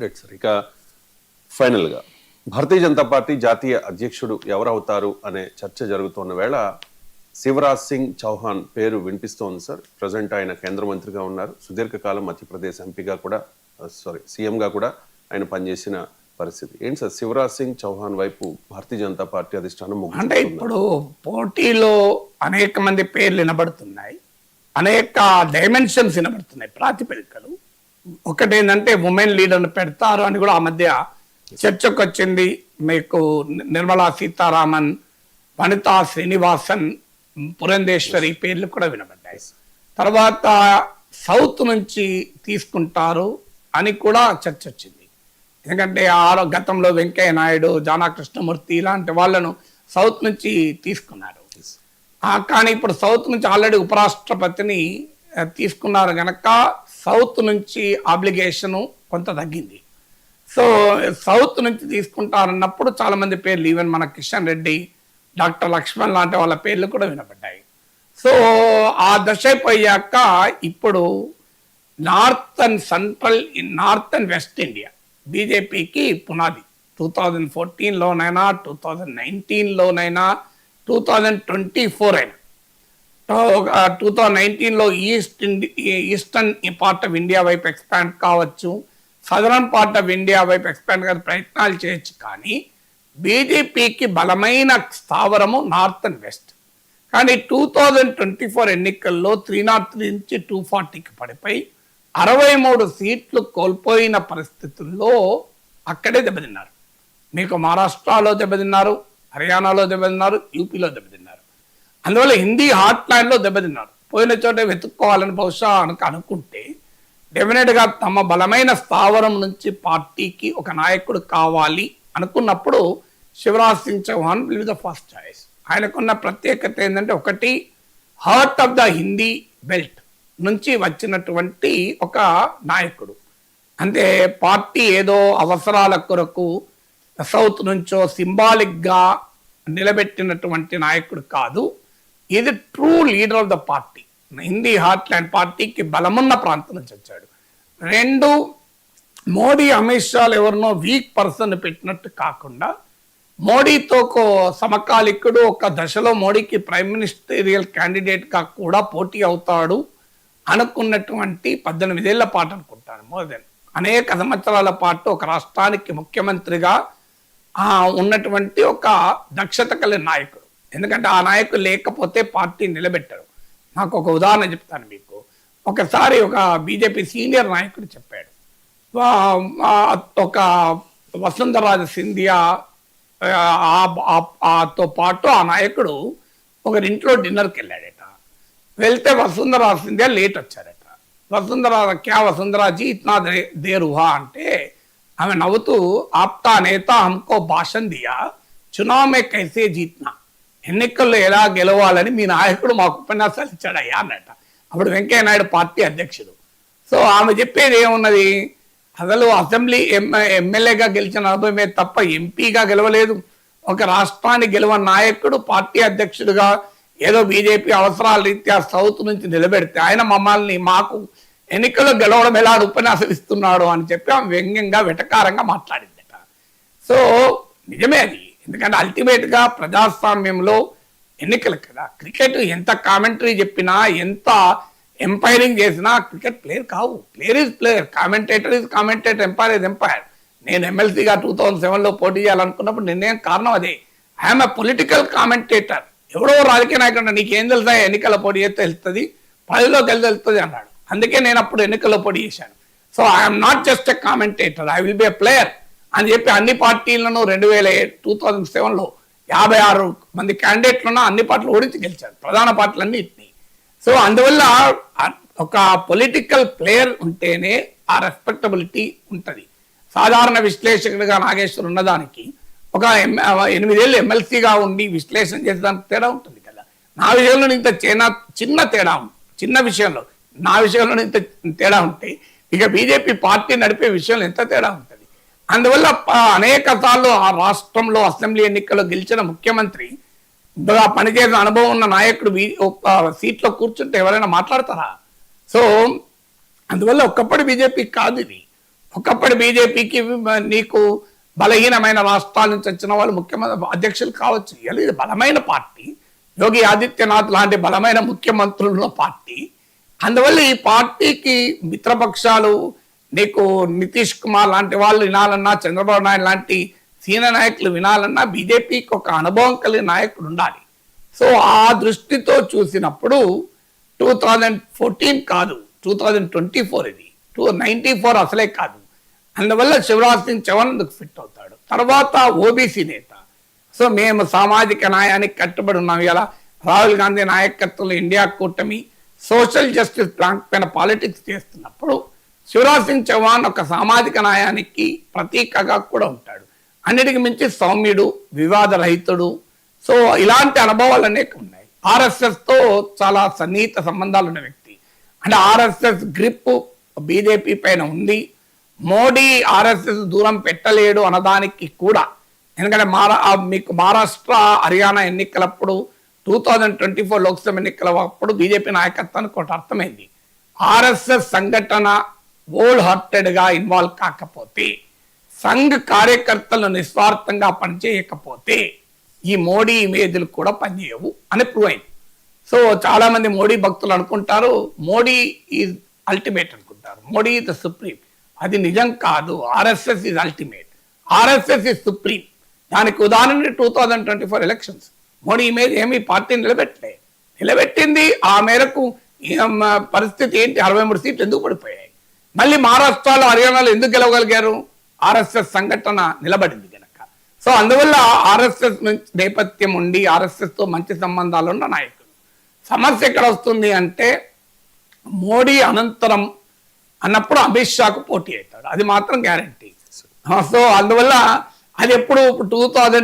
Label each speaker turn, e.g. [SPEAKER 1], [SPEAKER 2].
[SPEAKER 1] Right sir ఇక ఫైనల్గా Bharatiya Janata party జాతీయ అధ్యక్షుడు ఎవరవుతారు అనే చర్చ జరుగుతున్న వేళ శివరాజ్ సింగ్ చౌహాన్ పేరు వినిపిస్తోంది సార్ ప్రజెంట్ ఆయన కేంద్ర మంత్రిగా ఉన్నారు. సుదీర్ఘకాలం మధ్యప్రదేశ్ ఎంపీగా కూడా సారీ సీఎంగా కూడా ఆయన పనిచేసిన పరిస్థితి. ఏంటి సార్ శివరాజ్ సింగ్ చౌహాన్ వైపు భారతీయ జనతా పార్టీ అధిష్టానం
[SPEAKER 2] అంటే ఇప్పుడు పోటీలో అనేక మంది పేర్లు వినబడుతున్నాయి. అనేక డైమెన్షన్స్ వినబడుతున్నాయి. ప్రాతిపదికలు ఒకటి ఏంటంటే ఉమెన్ లీడర్ని పెడతారు అని కూడా ఆ మధ్య చర్చకు వచ్చింది మీకు నిర్మలా సీతారామన్ వనితా శ్రీనివాసన్ పురంధేశ్వరి పేర్లు కూడా వినబడ్డాయి. తర్వాత సౌత్ నుంచి తీసుకుంటారు అని కూడా చర్చ వచ్చింది ఎందుకంటే ఆ గతంలో వెంకయ్య నాయుడు జానా కృష్ణమూర్తి ఇలాంటి వాళ్ళను సౌత్ నుంచి తీసుకున్నారు. కానీ ఇప్పుడు సౌత్ నుంచి ఆల్రెడీ ఉపరాష్ట్రపతిని తీసుకున్నారు గనక సౌత్ నుంచి ఆబ్లిగేషను కొంత తగ్గింది. సో సౌత్ నుంచి తీసుకుంటారన్నప్పుడు చాలా మంది పేర్లు ఈవెన్ మన కిషన్ రెడ్డి డాక్టర్ లక్ష్మణ్ లాంటి వాళ్ళ పేర్లు కూడా వినపడ్డాయి సో ఆ దశ అయిపోయాక ఇప్పుడు north and central north and west India బీజేపీకి పునాది. టూ థౌజండ్ ఫోర్టీన్లోనైనా టూ థౌజండ్ నైన్టీన్లోనైనా టూ థౌజండ్ ట్వంటీ ఫోర్ అయినా. టూ థౌజండ్ నైన్టీన్లో ఈస్ట్ ఇండి ఈస్టర్న్ పార్ట్ ఆఫ్ ఇండియా వైపు ఎక్స్పాండ్ కావచ్చు. సదరన్ పార్ట్ ఆఫ్ ఇండియా వైపు ఎక్స్పాండ్ కాదు ప్రయత్నాలు చేయొచ్చు కానీ బీజేపీకి బలమైన స్థావరము నార్త్ అండ్ వెస్ట్ కానీ టూ థౌజండ్ ట్వంటీ ఫోర్ ఎన్నికల్లో త్రీ నాట్ త్రీ నుంచి టూ ఫార్టీకి పడిపోయి అరవై మూడు సీట్లు కోల్పోయిన పరిస్థితుల్లో అక్కడే దెబ్బతిన్నారు. మీకు మహారాష్ట్రలో దెబ్బతిన్నారు హర్యానాలో దెబ్బతిన్నారు యూపీలో దెబ్బతిన్నారు. అందువల్ల హిందీ హాట్ ల్యాండ్లో దెబ్బతిన్నాడు. పోయిన చోట వెతుక్కోవాలని బహుశా అనుకు అనుకుంటే డెఫినెట్గా తమ బలమైన స్థావరం నుంచి పార్టీకి ఒక నాయకుడు కావాలి అనుకున్నప్పుడు Shivraj Singh Chouhan will the first choice ఆయనకున్న ప్రత్యేకత ఏంటంటే ఒకటి heart of the Hindi belt నుంచి వచ్చినటువంటి ఒక నాయకుడు. అంటే పార్టీ ఏదో అవసరాల కొరకు సౌత్ నుంచో సింబాలిక్గా నిలబెట్టినటువంటి నాయకుడు కాదు. ఇది true leader of the party Hindi heartland పార్టీకి బలమున్న ప్రాంతం నుంచి వచ్చాడు. రెండు మోడీ అమిత్ షాలు ఎవరినో వీక్ పర్సన్ పెట్టినట్టు కాకుండా మోడీతో కో సమకాలికుడు ఒక దశలో మోడీకి ప్రైమ్ మినిస్టరియల్ క్యాండిడేట్గా కూడా పోటీ అవుతాడు అనుకున్నటువంటి పద్దెనిమిదేళ్ళ పాటు అనుకుంటాను మోర్ దెన్ అనేక సంవత్సరాల పాటు ఒక రాష్ట్రానికి ముఖ్యమంత్రిగా ఉన్నటువంటి ఒక దక్షత కలిగిన నాయకుడు. ఎందుకంటే ఆ నాయకుడు లేకపోతే పార్టీ నిలబెట్టరు. నాకు ఒక ఉదాహరణ చెప్తాను మీకు. ఒకసారి ఒక బీజేపీ సీనియర్ నాయకుడు చెప్పాడు. ఒక వసుంధరాజ సింధియా తో ఆతో పాటు ఆ నాయకుడు ఒకరింట్లో డిన్నర్కి వెళ్ళాడట. వెళ్తే వసుంధరా సింధియా లేట్ వచ్చారట. వసుంధరా క్యా వసుంధరాజీ ఇట్నా దే- అంటే ఆమె నవ్వుతూ ఆప్తా నేత హమ్కో భాషణ్ దియా చునావ్ మే కైసే జీత్నా. ఎన్నికల్లో ఎలా గెలవాలని మీ నాయకుడు మాకు ఉపన్యాసాలు ఇచ్చాడయ్యా అన్నట. అప్పుడు వెంకయ్య నాయుడు పార్టీ అధ్యక్షుడు. సో ఆమె చెప్పేది ఏమున్నది? అసలు అసెంబ్లీ ఎమ్మెల్యేగా గెలిచిన అనుభవమే తప్ప ఎంపీగా గెలవలేదు. ఒక రాష్ట్రాన్ని గెలవ నాయకుడు పార్టీ అధ్యక్షుడిగా ఏదో బీజేపీ అవసరాల రీత్యా సౌత్ నుంచి నిలబెడితే ఆయన మమ్మల్ని మాకు ఎన్నికల్లో గెలవడం ఎలా ఉపన్యాసం ఇస్తున్నాడు అని చెప్పి ఆమె వ్యంగ్యంగా వెటకారంగా మాట్లాడిందట. సో నిజమే అది. ఎందుకంటే అల్టిమేట్గా ప్రజాస్వామ్యంలో ఎన్నికలు కదా. క్రికెట్ ఎంత కామెంటరీ చెప్పినా ఎంత ఎంపైరింగ్ చేసినా క్రికెట్ ప్లేయర్ కావు. Player is player commentator is commentator umpire is umpire నేను ఎమ్మెల్సీగా టూ థౌజండ్ సెవెన్లో పోటీ చేయాలనుకున్నప్పుడు నిర్ణయం కారణం అదే. ఐఎమ్ ఎ పొలిటికల్ కామెంటేటర్ ఎవడో రాజకీయ నాయకుడు నీకేం తెలుసా ఎన్నికల పోటీ చేస్తే తెలుస్తుంది పదిలోకి వెళ్ళి తెలుస్తుంది అన్నాడు. అందుకే నేను అప్పుడు ఎన్నికల పోటీ చేశాను. So I'm not just a commentator I will be a player అని చెప్పి అన్ని పార్టీలను రెండు వేల టూ థౌజండ్ సెవెన్లో యాభై ఆరు మంది క్యాండిడేట్లను అన్ని పార్టీలు ఓడించి గెలిచారు. ప్రధాన పార్టీలన్నీ సో అందువల్ల ఒక పొలిటికల్ ప్లేయర్ ఉంటేనే ఆ రెస్పెక్టబిలిటీ ఉంటుంది. సాధారణ విశ్లేషకుడిగా నాగేశ్వర్ ఉన్నదానికి ఒక ఎనిమిదేళ్ళు ఎమ్మెల్సీగా ఉండి విశ్లేషణ చేసేదానికి తేడా ఉంటుంది కదా. నా విషయంలో ఇంత చిన్న చిన్న తేడా చిన్న విషయంలో నా విషయంలో ఇంత తేడా ఉంటే ఇక బీజేపీ పార్టీ నడిపే విషయంలో ఎంత తేడా ఉంటుంది అందువల్ల అనేక సార్లు ఆ రాష్ట్రంలో అసెంబ్లీ ఎన్నికల్లో గెలిచిన ముఖ్యమంత్రి ఇంతగా పనిచేసిన అనుభవం ఉన్న నాయకుడు సీట్లో కూర్చుంటే ఎవరైనా మాట్లాడతారా? సో అందువల్ల ఒక్కప్పుడు బీజేపీ కాదు ఇది. ఒకప్పటి బీజేపీకి నీకు బలహీనమైన రాష్ట్రాల నుంచి వచ్చిన వాళ్ళు ముఖ్యమంత్రి అధ్యక్షులు కావచ్చు. ఇది బలమైన పార్టీ. యోగి ఆదిత్యనాథ్ లాంటి బలమైన ముఖ్యమంత్రుల పార్టీ. అందువల్ల ఈ పార్టీకి మిత్రపక్షాలు నీకు నితీష్ కుమార్ లాంటి వాళ్ళు వినాలన్నా చంద్రబాబు నాయుడు లాంటి సీనియర్ నాయకులు వినాలన్నా బీజేపీకి ఒక అనుభవం కలిగిన నాయకుడు ఉండాలి. సో ఆ దృష్టితో చూసినప్పుడు టూ థౌజండ్ ఫోర్టీన్ కాదు టూ థౌజండ్ ట్వంటీ ఫోర్ ఇది. టూ నైన్టీ ఫోర్ అసలే కాదు. అందువల్ల శివరాజ్ సింగ్ చౌహాన్ అందుకు ఫిట్ అవుతాడు? తర్వాత ఓబీసీ నేత. సో మేము సామాజిక న్యాయానికి కట్టుబడి ఉన్నాం ఇలా రాహుల్ గాంధీ నాయకత్వంలో ఇండియా కూటమి సోషల్ జస్టిస్ ప్లాంక్ పైన పాలిటిక్స్ చేస్తున్నప్పుడు శివరాజ్ సింగ్ చౌహాన్ ఒక సామాజిక న్యాయానికి ప్రతీకగా కూడా ఉంటాడు. అన్నిటికి మించి సౌమ్యుడు వివాద రహితుడు సో ఇలాంటి అనుభవాలు అనేక ఉన్నాయి. ఆర్ఎస్ఎస్తో చాలా సన్నిహిత సంబంధాలు ఉన్న వ్యక్తి. అంటే ఆర్ఎస్ఎస్ గ్రిప్ బీజేపీ పైన ఉంది. మోడీ ఆర్ఎస్ఎస్ దూరం పెట్టలేడు అన్నదానికి కూడా. ఎందుకంటే మారా మీకు మహారాష్ట్ర హర్యానా ఎన్నికలప్పుడు two thousand twenty four Lok Sabha ఎన్నికల అప్పుడు బీజేపీ నాయకత్వానికి ఒకటి అర్థమైంది. ఆర్ఎస్ఎస్ సంఘటన హోల్ హార్టెడ్గా ఇన్వాల్వ్ కాకపోతే సంఘ్ కార్యకర్తలను నిస్వార్థంగా పనిచేయకపోతే ఈ మోడీ ఇమేజ్లు కూడా పనిచేయవు అని ప్రూవ్ అయింది. సో చాలా మంది మోడీ భక్తులు అనుకుంటారు మోడీ ఈజ్ అల్టిమేట్ అనుకుంటారు. మోడీ ద సుప్రీం అది నిజం కాదు. RSS is ultimate RSS is supreme దానికి ఉదాహరణ two thousand twenty four elections Modi image ఏమి పార్టీ నిలబెట్టలే. నిలబెట్టింది ఆ మేరకు పరిస్థితి ఏంటి? అరవై మూడు సీట్లు ఎందుకు పడిపోయాయి? మళ్ళీ మహారాష్ట్రలో హర్యానాలో ఎందుకు గెలవగలిగారు? ఆర్ఎస్ఎస్ సంఘటన నిలబడింది కనుక సో అందువల్ల ఆర్ఎస్ఎస్ నేపథ్యం ఉండి ఆర్ఎస్ఎస్తో మంచి సంబంధాలు ఉన్న నాయకులు. సమస్య ఎక్కడ వస్తుంది అంటే మోడీ అనంతరం అన్నప్పుడు అమిత్ షాకు పోటీ అవుతాడు. అది మాత్రం గ్యారంటీ. సో అందువల్ల అది ఎప్పుడు టూ థౌజండ్